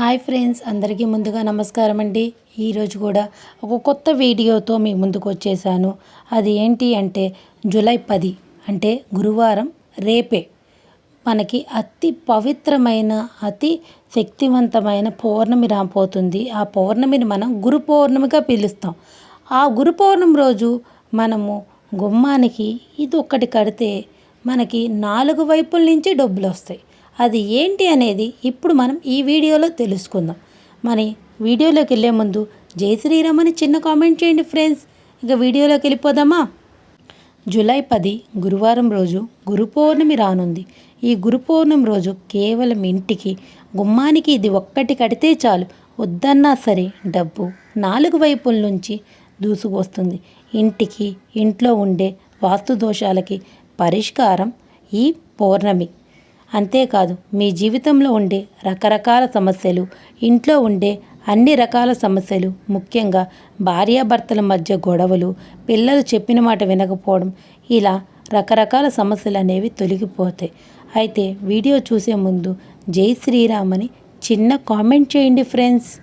Hi friends అందరికీ ముందుగా నమస్కారం అండి. ఈరోజు కూడా ఒక కొత్త వీడియోతో మీ ముందుకు వచ్చేసాను. అది ఏంటి అంటే జూలై పది అంటే గురువారం రేపే. మనకి అతి పవిత్రమైన అతి శక్తివంతమైన పౌర్ణమి రాబోతుంది. ఆ పౌర్ణమిని మనం గురు పౌర్ణమిగా పిలుస్తాం. ఆ గురు పౌర్ణమి రోజు మనము గుమ్మానికి ఇది ఒక్కటి కడితే మనకి నాలుగు వైపుల నుంచి డబ్బులు వస్తాయి. అది ఏంటి అనేది ఇప్పుడు మనం ఈ వీడియోలో తెలుసుకుందాం. మరి వీడియోలోకి వెళ్ళే ముందు జై శ్రీరామ్ అని చిన్న కామెంట్ చేయండి ఫ్రెండ్స్. ఇక వీడియోలోకి వెళ్ళిపోదామా? జూలై పది గురువారం రోజు గురు పౌర్ణమి రానుంది. ఈ గురు పౌర్ణమి రోజు కేవలం ఇంటికి గుమ్మానికి ఇది ఒక్కటి కడితే చాలు. వద్దన్నా సరే డబ్బు నాలుగు వైపుల నుంచి దూసుకొస్తుంది ఇంటికి ఇంట్లో ఉండే వాస్తు దోషాలకి పరిష్కారం ఈ పౌర్ణమి. అంతేకాదు మీ జీవితంలో ఉండే రకరకాల సమస్యలు ఇంట్లో ఉండే అన్ని రకాల సమస్యలు ముఖ్యంగా భార్యాభర్తల మధ్య గొడవలు పిల్లలు చెప్పిన మాట వినకపోవడం ఇలా రకరకాల సమస్యలు అనేవి తొలగిపోతాయి. అయితే వీడియో చూసే ముందు జై శ్రీరామ్ అని చిన్న కామెంట్ చేయండి ఫ్రెండ్స్.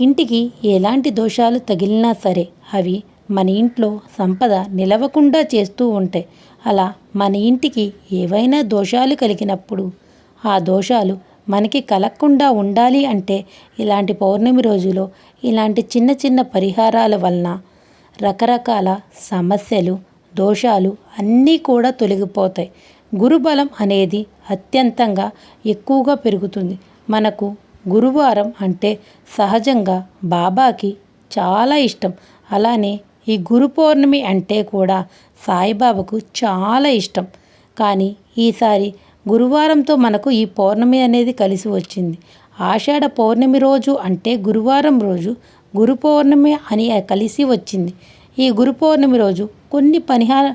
ఇంటికి ఎలాంటి దోషాలు తగిలినా సరే అవి మన ఇంట్లో సంపద నిలవకుండా చేస్తూ ఉంటాయి. అలా మన ఇంటికి ఏవైనా దోషాలు కలిగినప్పుడు ఆ దోషాలు మనకి కలగకుండా ఉండాలి అంటే ఇలాంటి పౌర్ణమి రోజులో ఇలాంటి చిన్న చిన్న పరిహారాల వలన రకరకాల సమస్యలు దోషాలు అన్నీ కూడా తొలగిపోతాయి. గురుబలం అనేది అత్యంతంగా ఎక్కువగా పెరుగుతుంది. మనకు గురువారం అంటే సహజంగా బాబాకి చాలా ఇష్టం. అలానే ఈ గురు పౌర్ణమి అంటే కూడా సాయిబాబాకు చాలా ఇష్టం. కానీ ఈసారి గురువారంతో మనకు ఈ పౌర్ణమి అనేది కలిసి వచ్చింది. ఆషాఢ పౌర్ణమి రోజు అంటే గురువారం రోజు గురు పౌర్ణమి అని కలిసి వచ్చింది. ఈ గురు పౌర్ణమి రోజు కొన్ని పనిహార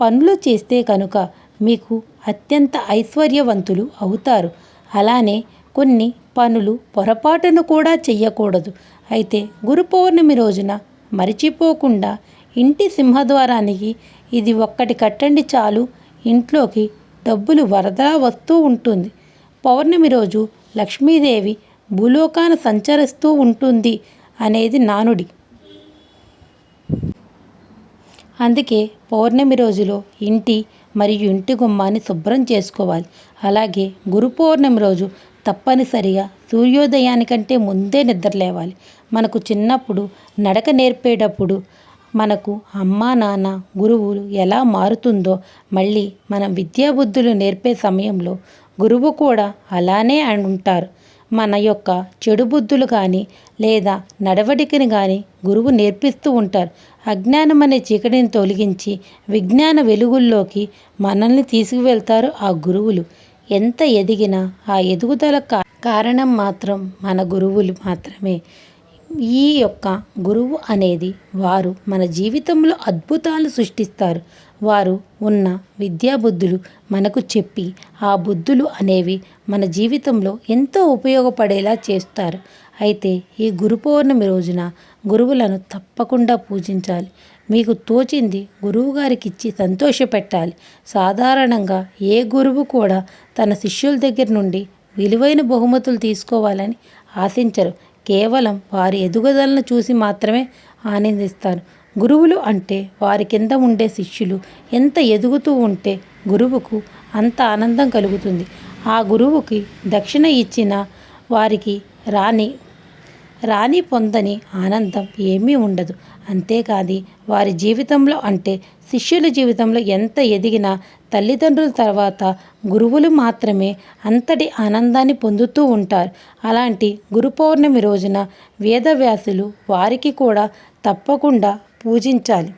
పనులు చేస్తే కనుక మీకు అత్యంత ఐశ్వర్యవంతులు అవుతారు. అలానే కొన్ని పనులు పొరపాటును కూడా చెయ్యకూడదు. అయితే గురు పౌర్ణమి రోజున మరిచిపోకుండా ఇంటి సింహద్వారానికి ఇది ఒక్కటి కట్టండి చాలు. ఇంట్లోకి డబ్బులు వరదలా వస్తూ ఉంటుంది. పౌర్ణమి రోజు లక్ష్మీదేవి భూలోకాన సంచరిస్తూ ఉంటుంది అనేది నానుడి. అందుకే పౌర్ణమి రోజులో ఇంటి మరియు ఇంటి గుమ్మాన్ని శుభ్రం చేసుకోవాలి. అలాగే గురు పౌర్ణమి రోజు తప్పనిసరిగా సూర్యోదయానికంటే ముందే నిద్రలేవాలి మనకు చిన్నప్పుడు నడక నేర్పేటప్పుడు మనకు అమ్మా నాన్న గురువులు ఎలా మారుతుందో మళ్ళీ మనం విద్యాబుద్ధులు నేర్పే సమయంలో గురువు కూడా అలానే ఉంటారు. మన యొక్క చెడు బుద్ధులు కానీ లేదా నడవడికని కానీ గురువు నేర్పిస్తూ ఉంటారు. అజ్ఞానం అనే చీకటిని తొలగించి విజ్ఞాన వెలుగుల్లోకి మనల్ని తీసుకువెళ్తారు ఆ గురువులు. ఎంత ఎదిగినా ఆ ఎదుగుదల కారణం మాత్రం మన గురువులు మాత్రమే. ఈ యొక్క గురువు అనేది వారు మన జీవితంలో అద్భుతాలు సృష్టిస్తారు. వారు ఉన్న విద్యాబుద్ధులు మనకు చెప్పి ఆ బుద్ధులు అనేవి మన జీవితంలో ఎంతో ఉపయోగపడేలా చేస్తారు. అయితే ఈ గురు పౌర్ణమి రోజున గురువులను తప్పకుండా పూజించాలి. మీకు తోచింది గురువుగారికి ఇచ్చి సంతోషపెట్టాలి. సాధారణంగా ఏ గురువు కూడా తన శిష్యుల దగ్గర నుండి విలువైన బహుమతులు తీసుకోవాలని ఆశించరు. కేవలం వారి ఎదుగుదలను చూసి మాత్రమే ఆనందిస్తారు. గురువులు అంటే వారి కింద ఉండే శిష్యులు ఎంత ఎదుగుతూ ఉంటే గురువుకు అంత ఆనందం కలుగుతుంది. ఆ గురువుకి దక్షిణ ఇచ్చిన వారికి రాని రాని పొందని ఆనందం ఏమీ ఉండదు. అంతేకాదు వారి జీవితంలో అంటే శిష్యుల జీవితంలో ఎంత ఎదిగినా తల్లిదండ్రుల తర్వాత గురువులు మాత్రమే అంతటి ఆనందాన్ని పొందుతూ ఉంటారు. అలాంటి గురు పౌర్ణమి రోజున వేదవ్యాసులు వారికి కూడా తప్పకుండా పూజించాలి.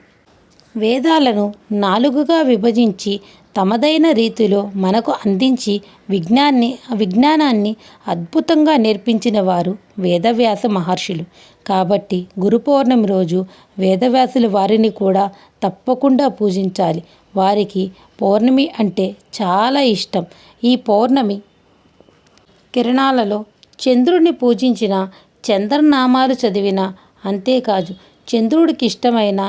వేదాలను నాలుగుగా విభజించి తమదైన రీతిలో మనకు అందించి విజ్ఞాన్ని విజ్ఞానాన్ని అద్భుతంగా నేర్పించిన వారు వేదవ్యాస మహర్షులు. కాబట్టి గురు పౌర్ణమి రోజు వేదవ్యాసుల వారిని కూడా తప్పకుండా పూజించాలి. వారికి పౌర్ణమి అంటే చాలా ఇష్టం. ఈ పౌర్ణమి కిరణాలలో చంద్రుడిని పూజించిన చంద్రనామాలు చదివిన అంతేకాదు చంద్రుడికి ఇష్టమైన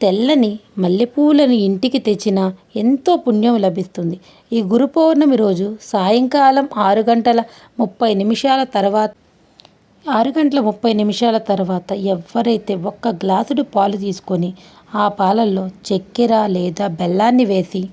తెల్లని మల్లెపూలను ఇంటికి తెచ్చినా ఎంతో పుణ్యం లభిస్తుంది. ఈ గురు పౌర్ణమి రోజు సాయంకాలం ఆరు గంటల ముప్పై నిమిషాల తర్వాత ఆరు గంటల ముప్పై నిమిషాల తర్వాత ఎవరైతే ఒక్క గ్లాసుడు పాలు తీసుకొని ఆ పాలల్లో చక్కెర లేదా బెల్లాన్ని వేసి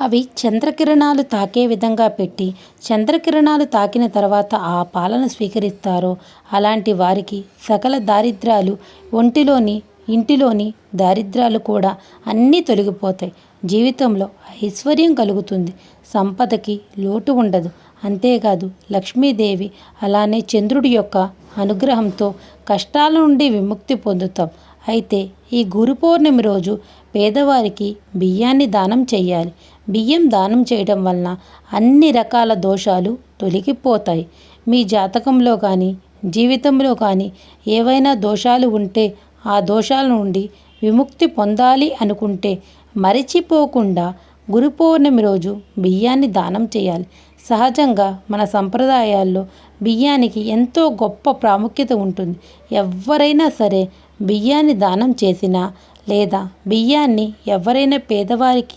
అవి చంద్రకిరణాలు తాకే విధంగా పెట్టి చంద్రకిరణాలు తాకిన తర్వాత ఆ పాలను స్వీకరిస్తారో అలాంటి వారికి సకల దారిద్రాలు ఒంటిలోని ఇంటిలోని దారిద్రాలు కూడా అన్నీ తొలగిపోతాయి. జీవితంలో ఐశ్వర్యం కలుగుతుంది. సంపదకి లోటు ఉండదు. అంతేకాదు లక్ష్మీదేవి అలానే చంద్రుడి యొక్క అనుగ్రహంతో కష్టాల నుండి విముక్తి పొందుతాం. అయితే ఈ గురు పౌర్ణమి రోజు పేదవారికి బియ్యాన్ని దానం చేయాలి బియ్యం దానం చేయడం వలన అన్ని రకాల దోషాలు తొలగిపోతాయి. మీ జాతకంలో కానీ జీవితంలో కానీ ఏవైనా దోషాలు ఉంటే ఆ దోషాల నుండి విముక్తి పొందాలి అనుకుంటే మరిచిపోకుండా గురు పౌర్ణమి రోజు బియ్యాన్ని దానం చేయాలి సహజంగా మన సంప్రదాయాల్లో బియ్యానికి ఎంతో గొప్ప ప్రాముఖ్యత ఉంటుంది. ఎవరైనా సరే బియ్యాన్ని దానం చేసినా లేదా బియ్యాన్ని ఎవరైనా పేదవారికి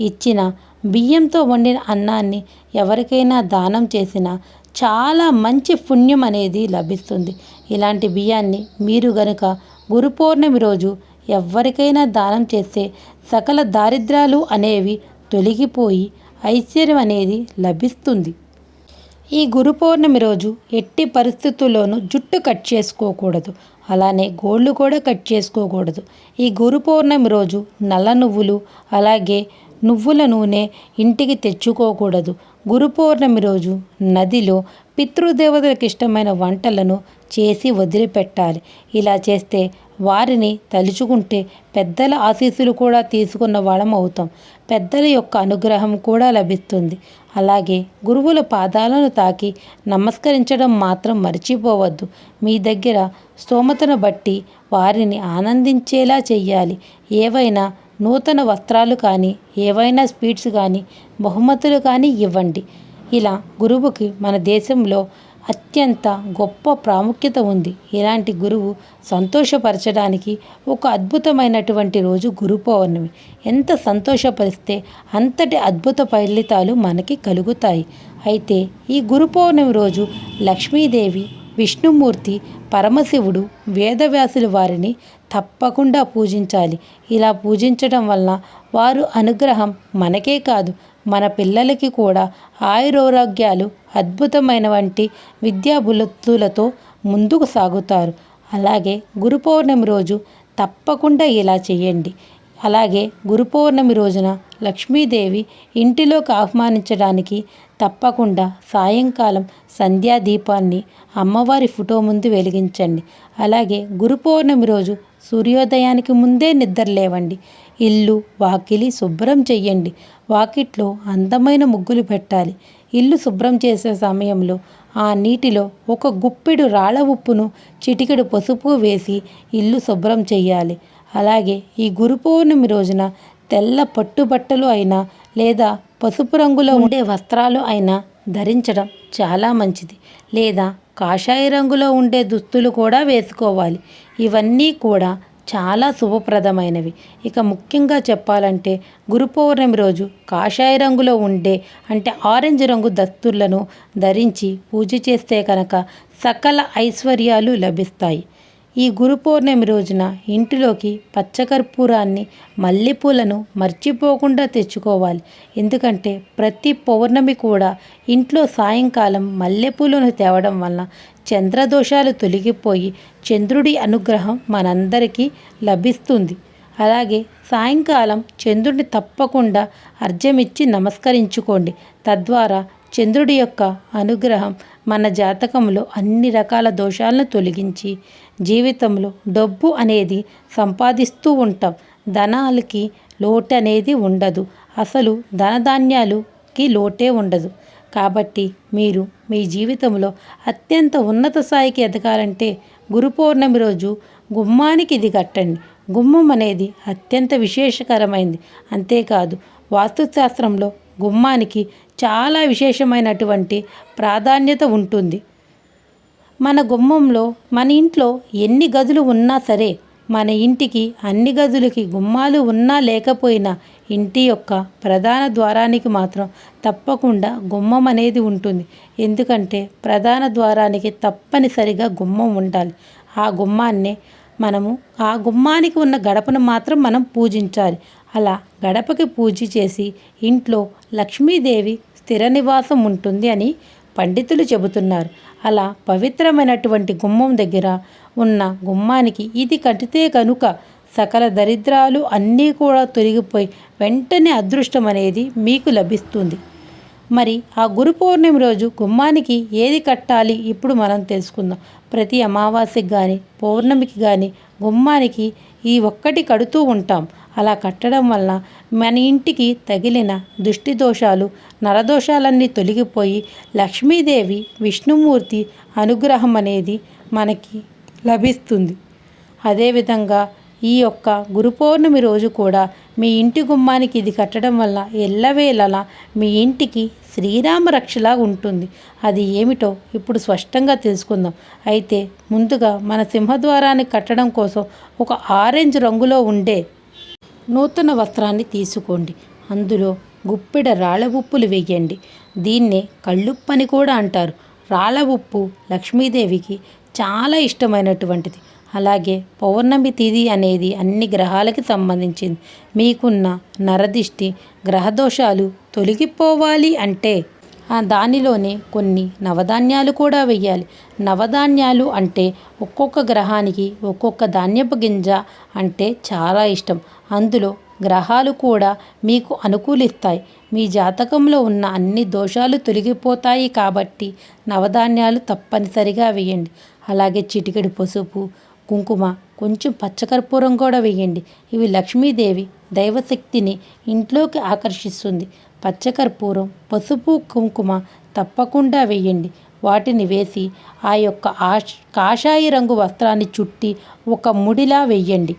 ఇచ్చిన బియ్యంతో వండిన అన్నాన్ని ఎవరికైనా దానం చేసినా చాలా మంచి పుణ్యం అనేది లభిస్తుంది. ఇలాంటి బియ్యాన్ని మీరు గనుక గురు పౌర్ణమి రోజు ఎవరికైనా దానం చేస్తే సకల దారిద్రాలు అనేవి తొలగిపోయి ఐశ్వర్యం అనేది లభిస్తుంది. ఈ గురు పౌర్ణమి రోజు ఎట్టి పరిస్థితుల్లోనూ జుట్టు కట్ చేసుకోకూడదు. అలానే గోళ్ళు కూడా కట్ చేసుకోకూడదు. ఈ గురు పౌర్ణమి రోజు నల్ల నువ్వులు అలాగే నువ్వుల నూనె ఇంటికి తెచ్చుకోకూడదు. గురు పౌర్ణమి రోజు నదిలో పితృదేవతలకు ఇష్టమైన వంటలను చేసి వదిలిపెట్టాలి. ఇలా చేస్తే వారిని తలుచుకుంటే పెద్దల ఆశీస్సులు కూడా తీసుకున్న వాళ్ళం అవుతాం. పెద్దల యొక్క అనుగ్రహం కూడా లభిస్తుంది. అలాగే గురువుల పాదాలను తాకి నమస్కరించడం మాత్రం మర్చిపోవద్దు. మీ దగ్గర స్తోమతను బట్టి వారిని ఆనందించేలా చెయ్యాలి. ఏవైనా నూతన వస్త్రాలు కానీ ఏవైనా స్వీట్స్ కానీ బహుమతులు కానీ ఇవ్వండి. ఇలా గురువుకి మన దేశంలో అత్యంత గొప్ప ప్రాముఖ్యత ఉంది. ఇలాంటి గురువు సంతోషపరచడానికి ఒక అద్భుతమైనటువంటి రోజు గురు పౌర్ణమి. ఎంత సంతోషపరిస్తే అంతటి అద్భుత ఫలితాలు మనకి కలుగుతాయి. అయితే ఈ గురు పౌర్ణమి రోజు లక్ష్మీదేవి విష్ణుమూర్తి పరమశివుడు వేదవ్యాసుల వారిని తప్పకుండా పూజించాలి. ఇలా పూజించడం వలన వారు అనుగ్రహం మనకే కాదు మన పిల్లలకి కూడా ఆయురారోగ్యాలు అద్భుతమైన వంటి విద్యాబులతులతో ముందుకు సాగుతారు. అలాగే గురు పౌర్ణమి రోజు తప్పకుండా ఇలా చేయండి. అలాగే గురు పౌర్ణమి రోజున లక్ష్మీదేవి ఇంటిలోకి ఆహ్వానించడానికి తప్పకుండా సాయంకాలం సంధ్యాదీపాన్ని అమ్మవారి ఫోటో ముందు వెలిగించండి. అలాగే గురు పౌర్ణమి రోజు సూర్యోదయానికి ముందే నిద్ర లేవండి ఇల్లు వాకిలి శుభ్రం చెయ్యండి. వాకిట్లో అందమైన ముగ్గులు పెట్టాలి. ఇల్లు శుభ్రం చేసే సమయంలో ఆ నీటిలో ఒక గుప్పెడు రాళ్ళ ఉప్పును చిటికెడు పసుపు వేసి ఇల్లు శుభ్రం చెయ్యాలి. అలాగే ఈ గురు పౌర్ణమి రోజున తెల్ల పట్టుబట్టలు అయినా లేదా పసుపు రంగులో ఉండే వస్త్రాలు అయినా ధరించడం చాలా మంచిది. లేదా కాషాయ రంగులో ఉండే దుస్తులు కూడా వేసుకోవాలి. ఇవన్నీ కూడా చాలా శుభప్రదమైనవి. ఇక ముఖ్యంగా చెప్పాలంటే గురు పౌర్ణమి రోజు కాషాయ రంగులో ఉండే అంటే ఆరెంజ్ రంగు దస్తులను ధరించి పూజ చేస్తే కనుక సకల ఐశ్వర్యాలు లభిస్తాయి. ఈ గురు పౌర్ణమి రోజున ఇంటిలోకి పచ్చకర్పూరాన్ని మల్లెపూలను మర్చిపోకుండా తెచ్చుకోవాలి. ఎందుకంటే ప్రతి పౌర్ణమి కూడా ఇంట్లో సాయంకాలం మల్లెపూలను తేవడం వలన చంద్రదోషాలు తొలగిపోయి చంద్రుడి అనుగ్రహం మనందరికీ లభిస్తుంది. అలాగే సాయంకాలం చంద్రుడిని తప్పకుండా అర్ఘ్యమిచ్చి నమస్కరించుకోండి. తద్వారా చంద్రుడి యొక్క అనుగ్రహం మన జాతకంలో అన్ని రకాల దోషాలను తొలగించి జీవితంలో డబ్బు అనేది సంపాదిస్తూ ఉంటాం. ధనాలకి లోటు అనేది ఉండదు. అసలు ధనధాన్యాలుకి లోటే ఉండదు. కాబట్టి మీరు మీ జీవితంలో అత్యంత ఉన్నత స్థాయికి ఎదగాలంటే గురు పౌర్ణమి రోజు గుమ్మానికి ఇది కట్టండి. గుమ్మం అనేది అత్యంత విశేషకరమైంది. అంతేకాదు వాస్తుశాస్త్రంలో గుమ్మానికి చాలా విశేషమైనటువంటి ప్రాధాన్యత ఉంటుంది. మన గుమ్మంలో మన ఇంట్లో ఎన్ని గదులు ఉన్నా సరే మన ఇంటికి అన్ని గదులకి గుమ్మాలు ఉన్నా లేకపోయినా ఇంటి యొక్క ప్రధాన ద్వారానికి మాత్రం తప్పకుండా గుమ్మం అనేది ఉంటుంది. ఎందుకంటే ప్రధాన ద్వారానికి తప్పనిసరిగా గుమ్మం ఉండాలి. ఆ గుమ్మాన్నే మనము ఆ గుమ్మానికి ఉన్న గడపను మాత్రం మనం పూజించాలి. అలా గడపకి పూజ చేసి ఇంట్లో లక్ష్మీదేవి స్థిర నివాసం ఉంటుంది అని పండితులు చెబుతున్నారు. అలా పవిత్రమైనటువంటి గుమ్మం దగ్గర ఉన్న గుమ్మానికి ఇది కట్టితే కనుక సకల దరిద్రాలు అన్నీ కూడా తొలగిపోయి వెంటనే అదృష్టం అనేది మీకు లభిస్తుంది. మరి ఆ గురు పౌర్ణమి రోజు గుమ్మానికి ఏది కట్టాలి? ఇప్పుడు మనం తెలుసుకుందాం. ప్రతి అమావాస్యకి కానీ పౌర్ణమికి కానీ గుమ్మానికి ఈ ఒక్కటి కడుతూ ఉంటాం. అలా కట్టడం వల్ల మన ఇంటికి తగిలిన దుష్టి దోషాలు నరదోషాలన్నీ తొలగిపోయి లక్ష్మీదేవి విష్ణుమూర్తి అనుగ్రహం అనేది మనకి లభిస్తుంది. అదేవిధంగా ఈ యొక్క గురు పౌర్ణమి రోజు కూడా మీ ఇంటి గుమ్మానికి ఇది కట్టడం వల్ల ఎల్లవేళలా మీ ఇంటికి శ్రీరామ రక్షలా ఉంటుంది. అది ఏమిటో ఇప్పుడు స్పష్టంగా తెలుసుకుందాం. అయితే ముందుగా మన సింహద్వారాన్ని కట్టడం కోసం ఒక ఆరెంజ్ రంగులో ఉండే నూతన వస్త్రాన్ని తీసుకోండి. అందులో గుప్పెడ రాళ్ళ ఉప్పులు వేయండి. దీన్నే కళ్ళుప్పని కూడా అంటారు. రాళ్ళ ఉప్పు లక్ష్మీదేవికి చాలా ఇష్టమైనటువంటిది. అలాగే పౌర్ణమి తిథి అనేది అన్ని గ్రహాలకి సంబంధించింది. మీకున్న నరదిష్టి గ్రహదోషాలు తొలగిపోవాలి అంటే దానిలోనే కొన్ని నవధాన్యాలు కూడా వెయ్యాలి నవధాన్యాలు అంటే ఒక్కొక్క గ్రహానికి ఒక్కొక్క ధాన్యపు గింజ అంటే చాలా ఇష్టం. అందులో గ్రహాలు కూడా మీకు అనుకూలిస్తాయి. మీ జాతకంలో ఉన్న అన్ని దోషాలు తొలగిపోతాయి కాబట్టి నవధాన్యాలు తప్పనిసరిగా వేయండి. అలాగే చిటికెడు పసుపు కుంకుమ కొంచెం పచ్చకర్పూరం కూడా వేయండి. ఇవి లక్ష్మీదేవి దైవశక్తిని ఇంట్లోకి ఆకర్షిస్తుంది. పచ్చకర్పూరం పసుపు కుంకుమ తప్పకుండా వేయండి. వాటిని వేసి ఆ యొక్క ఆష్ కాషాయి రంగు వస్త్రాన్ని చుట్టి ఒక ముడిలా వేయండి.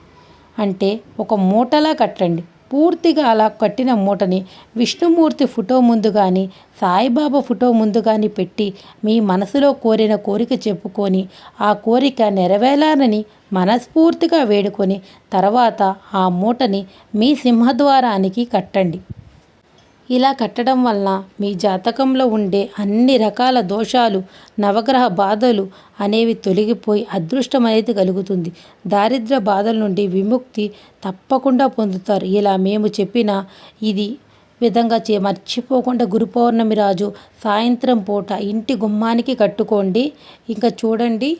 అంటే ఒక మూటలా కట్టండి. పూర్తిగా అలా కట్టిన మూటని విష్ణుమూర్తి ఫోటో ముందు కానీ సాయిబాబా ఫోటో ముందు కానీ పెట్టి మీ మనసులో కోరిన కోరిక చెప్పుకొని ఆ కోరిక నెరవేరాలని మనస్ఫూర్తిగా వేడుకొని తర్వాత ఆ మూటని మీ సింహద్వారానికి కట్టండి. ఇలా కట్టడం వల్ల మీ జాతకంలో ఉండే అన్ని రకాల దోషాలు నవగ్రహ బాధలు అనేవి తొలగిపోయి అదృష్టం అనేది కలుగుతుంది. దారిద్ర బాధల నుండి విముక్తి తప్పకుండా పొందుతారు. ఇలా మేము చెప్పిన ఇది విధంగా చే మర్చిపోకుండా గురు పౌర్ణమి రాజు సాయంత్రం పూట ఇంటి గుమ్మానికి కట్టుకోండి. ఇంకా చూడండి.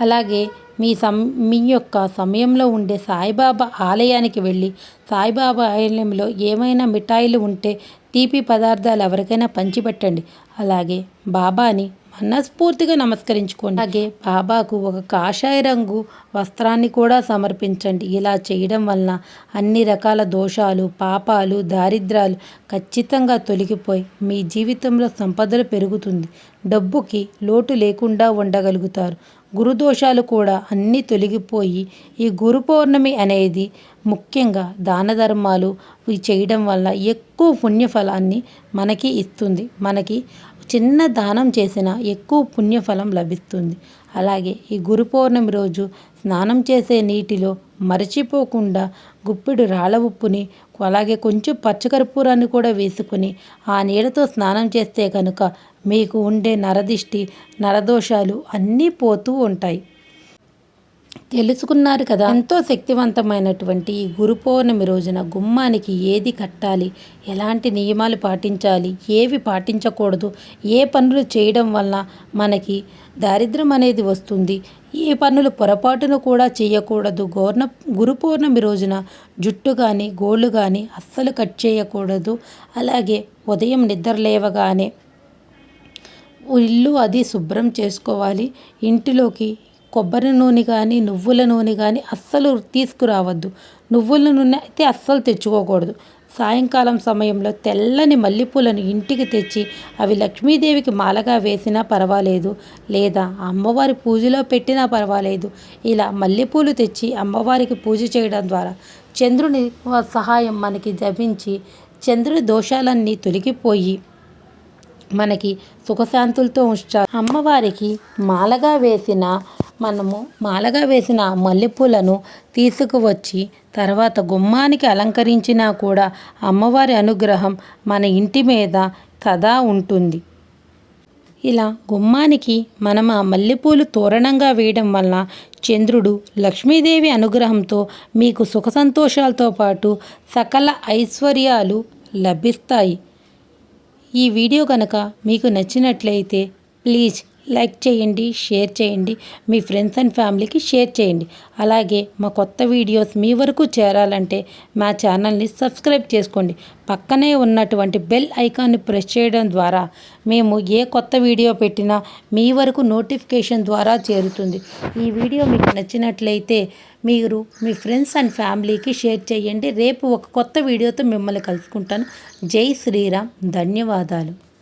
అలాగే మీ సం మీ యొక్క సమయంలో ఉండే సాయిబాబా ఆలయానికి వెళ్ళి సాయిబాబా ఆలయంలో ఏమైనా మిఠాయిలు ఉంటే తీపి పదార్థాలు ఎవరికైనా పంచిపెట్టండి. అలాగే బాబాని మనస్ఫూర్తిగా నమస్కరించుకోండి. అలాగే బాబాకు ఒక కాషాయ రంగు వస్త్రాన్ని కూడా సమర్పించండి. ఇలా చేయడం వలన అన్ని రకాల దోషాలు పాపాలు దారిద్రాలు ఖచ్చితంగా తొలగిపోయి మీ జీవితంలో సంపదలు పెరుగుతుంది. డబ్బుకి లోటు లేకుండా ఉండగలుగుతారు. గురుదోషాలు కూడా అన్నీ తొలగిపోయి ఈ గురు పౌర్ణమి అనేది ముఖ్యంగా దాన ధర్మాలు చేయడం వల్ల ఎక్కువ పుణ్యఫలాన్ని మనకి ఇస్తుంది. మనకి చిన్న దానం చేసిన ఎక్కువ పుణ్యఫలం లభిస్తుంది. అలాగే ఈ గురు పౌర్ణమి రోజు స్నానం చేసే నీటిలో మరచిపోకుండా గుప్పెడు రాళ్ళ ఉప్పుని అలాగే కొంచెం పచ్చకర్పూరాన్ని కూడా వేసుకుని ఆ నీళ్ళతో స్నానం చేస్తే కనుక మీకు ఉండే నరదిష్టి నరదోషాలు అన్నీ పోతూ ఉంటాయి. తెలుసుకున్నారు కదా. ఎంతో శక్తివంతమైనటువంటి ఈ గురు పౌర్ణమి రోజున గుమ్మానికి ఏది కట్టాలి? ఎలాంటి నియమాలు పాటించాలి? ఏవి పాటించకూడదు? ఏ పనులు చేయడం వల్ల మనకి దారిద్రం అనేది వస్తుంది? ఏ పనులు పొరపాటును కూడా చేయకూడదు. గౌర్ణ గురు పౌర్ణమి రోజున జుట్టు కానీ గోళ్ళు కానీ అస్సలు కట్ చేయకూడదు. అలాగే ఉదయం నిద్ర లేవగానే ఇల్లు అది శుభ్రం చేసుకోవాలి. ఇంటిలోకి కొబ్బరి నూనె కానీ నువ్వుల నూనె కానీ అస్సలు తీసుకురావద్దు. నువ్వుల నూనె అయితే అస్సలు తెచ్చుకోకూడదు. సాయంకాలం సమయంలో తెల్లని మల్లెపూలను ఇంటికి తెచ్చి అవి లక్ష్మీదేవికి మాలగా వేసినా పర్వాలేదు. లేదా అమ్మవారి పూజలో పెట్టినా పర్వాలేదు. ఇలా మల్లెపూలు తెచ్చి అమ్మవారికి పూజ చేయడం ద్వారా చంద్రుని సహాయం మనకి జపించి చంద్రుడి దోషాలన్నీ తొలగిపోయి మనకి సుఖశాంతులతో ఉంచారు అమ్మవారికి మాలగా వేసిన మనము మాలగా వేసిన మల్లెపూలను తీసుకువచ్చి తర్వాత గుమ్మానికి అలంకరించినా కూడా అమ్మవారి అనుగ్రహం మన ఇంటి మీద సదా ఉంటుంది. ఇలా గుమ్మానికి మనం ఆ మల్లెపూలు తోరణంగా వేయడం వల్ల చంద్రుడు లక్ష్మీదేవి అనుగ్రహంతో మీకు సుఖ సంతోషాలతో పాటు సకల ఐశ్వర్యాలు లభిస్తాయి. ఈ వీడియో కనుక మీకు నచ్చినట్లయితే ప్లీజ్ లైక్ చేయండి షేర్ చేయండి మీ ఫ్రెండ్స్ అండ్ ఫ్యామిలీకి షేర్ చేయండి. అలాగే మా కొత్త వీడియోస్ మీ వరకు చేరాలంటే మా ఛానల్ని సబ్స్క్రైబ్ చేసుకోండి. పక్కనే ఉన్నటువంటి బెల్ ఐకాన్ని ప్రెస్ చేయడం ద్వారా మేము ఏ కొత్త వీడియో పెట్టినా మీ వరకు నోటిఫికేషన్ ద్వారా చేరుతుంది. ఈ వీడియో మీకు నచ్చినట్లయితే మీరు మీ ఫ్రెండ్స్ అండ్ ఫ్యామిలీకి షేర్ చేయండి. రేపు ఒక కొత్త వీడియోతో మిమ్మల్ని కలుసుకుంటాను. జై శ్రీరామ్. ధన్యవాదాలు.